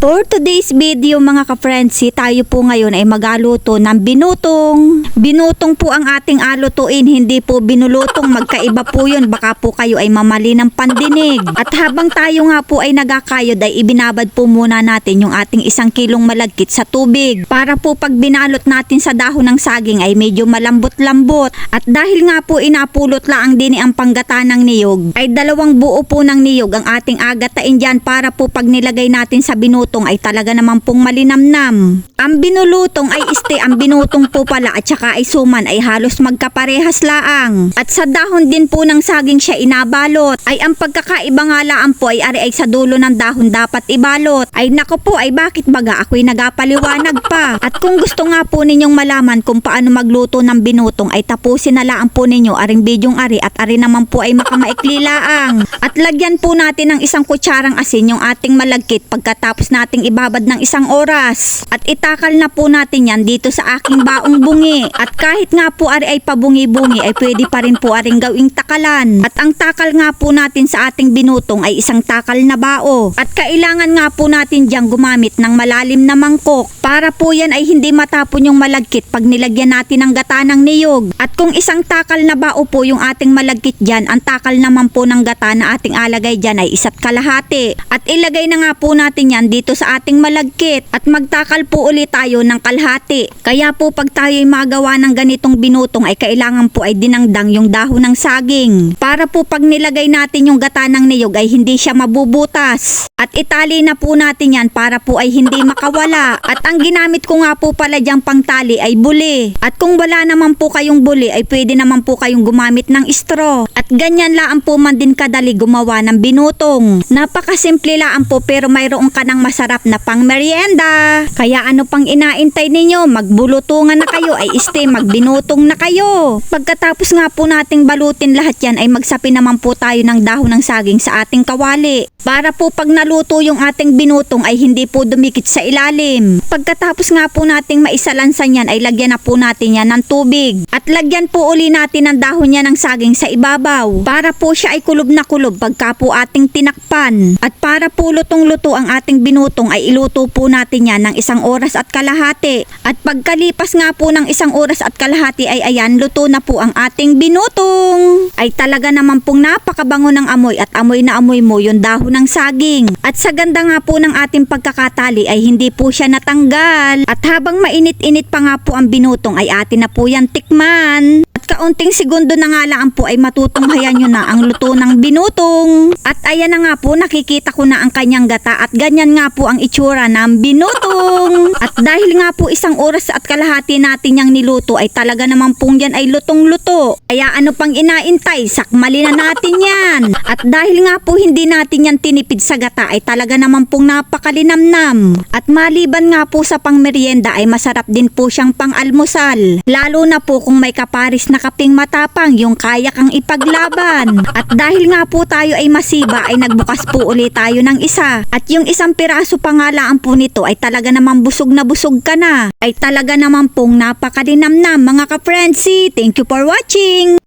For today's video mga ka-friendsi, tayo po ngayon ay magaluto ng binutong. Binutong po ang ating alutuin, hindi po binulutong. Magkaiba po yun, baka po kayo ay mamali ng pandinig. At habang tayo nga po ay nagakayod ay ibinabad po muna natin yung ating isang kilong malagkit sa tubig. Para po pag binalot natin sa dahon ng saging ay medyo malambot-lambot. At dahil nga po inapulot laang din ang panggata ng niyog, ay dalawang buo po ng niyog ang ating agatain dyan para po pag nilagay natin sa binutong ay talaga naman pong malinamnam. Ang binulutong ay este, ang binutong po pala at saka ay suman ay halos magkaparehas laang. At sa dahon din po ng saging siya inabalot. Ay ang pagkakaiba nga laan po ay ari ay sa dulo ng dahon dapat ibalot. Ay nako po ay bakit baga ako'y nagapaliwanag pa. At kung gusto nga po ninyong malaman kung paano magluto ng binutong ay tapusin na laan po ninyo aring bidyong ari at ari naman po ay makamaikli laang. At lagyan po natin ng isang kutsarang asin yung ating malagkit pagkatapos nating ibabad ng isang oras. At itakal na po natin yan dito sa aking baong bungi. At kahit nga po ari ay pabungi-bungi ay pwede pa rin po aring gawing takalan. At ang takal nga po natin sa ating binutong ay isang takal na bao. At kailangan nga po natin diyang gumamit ng malalim na mangkok para po yan ay hindi matapon yung malagkit pag nilagyan natin ng gata ng niyog. At kung isang takal na bao po yung ating malagkit dyan, ang takal naman po ng gata na ating alagay dyan ay isa't kalahati. At ilagay na nga po natin yan dito sa ating malagkit at magtakal po ulit tayo ng kalahati. Kaya po pag tayo ay magawa ng ganitong binutong ay kailangan po ay dinangdang yung dahon ng saging. Para po pag nilagay natin yung gata ng niyog ay hindi siya mabubutas. At itali na po natin yan para po ay hindi makawala. At ang ginamit ko nga po pala dyang pangtali ay buli. At kung wala naman po kayong buli ay pwede naman po kayong gumamit ng straw. At ganyan laan po man din kadali gumawa ng binutong. Napakasimple laan po pero mayroon ka ng masarap na pang merienda. Kaya ano pang inaintay ninyo? Magbulutungan na kayo ay este magbinutong na kayo. Pagkatapos nga po nating balutin lahat yan ay magsapi naman po tayo ng dahon ng saging sa ating kawali. Para po pag naluto yung ating binutong ay hindi po dumikit sa ilalim. Pagkatapos nga po nating maisalansan yan ay lagyan na po natin yan ng tubig. At lagyan po uli natin ng dahon niya ng saging sa ibabaw. Para po siya ay kulob na kulob pagka po ating tinakpan. At para po lutong-luto ang ating binutong ay iluto po natin yan ng isang oras at kalahati. At pagkalipas nga po ng isang oras at kalahati ay ayan, luto na po ang ating binutong. Ay talaga naman pong napakabango ng amoy at amoy na amoy mo yung dahon ng saging. At sa ganda nga po ng ating pagkakatali ay hindi po siya natanggal. At habang mainit-init pa nga po ang binutong ay atin na po yan tikman. Kaunting segundo na nga lang po ay matutunghayan nyo na ang luto ng binutong. At ayan na nga po nakikita ko na ang kanyang gata at ganyan nga po ang itsura ng binutong. At dahil nga po isang oras at kalahati natin yung niluto ay talaga naman pong yan ay lutong-luto. Kaya ano pang inaintay, sakmali na natin yan. At dahil nga po hindi natin yan tinipid sa gata ay talaga naman pong napakalinamnam. At maliban nga po sa pangmeryenda ay masarap din po siyang pang-almusal. Lalo na po kung may kaparis na kaping matapang yung kaya kang ipaglaban. At dahil nga po tayo ay masiba ay nagbukas po ulit tayo ng isa. At yung isang piraso pa nga lang po nito ay talaga naman busog na busog ka na. Ay talaga naman pong napakalinamnam mga ka-friendsi. Thank you for watching!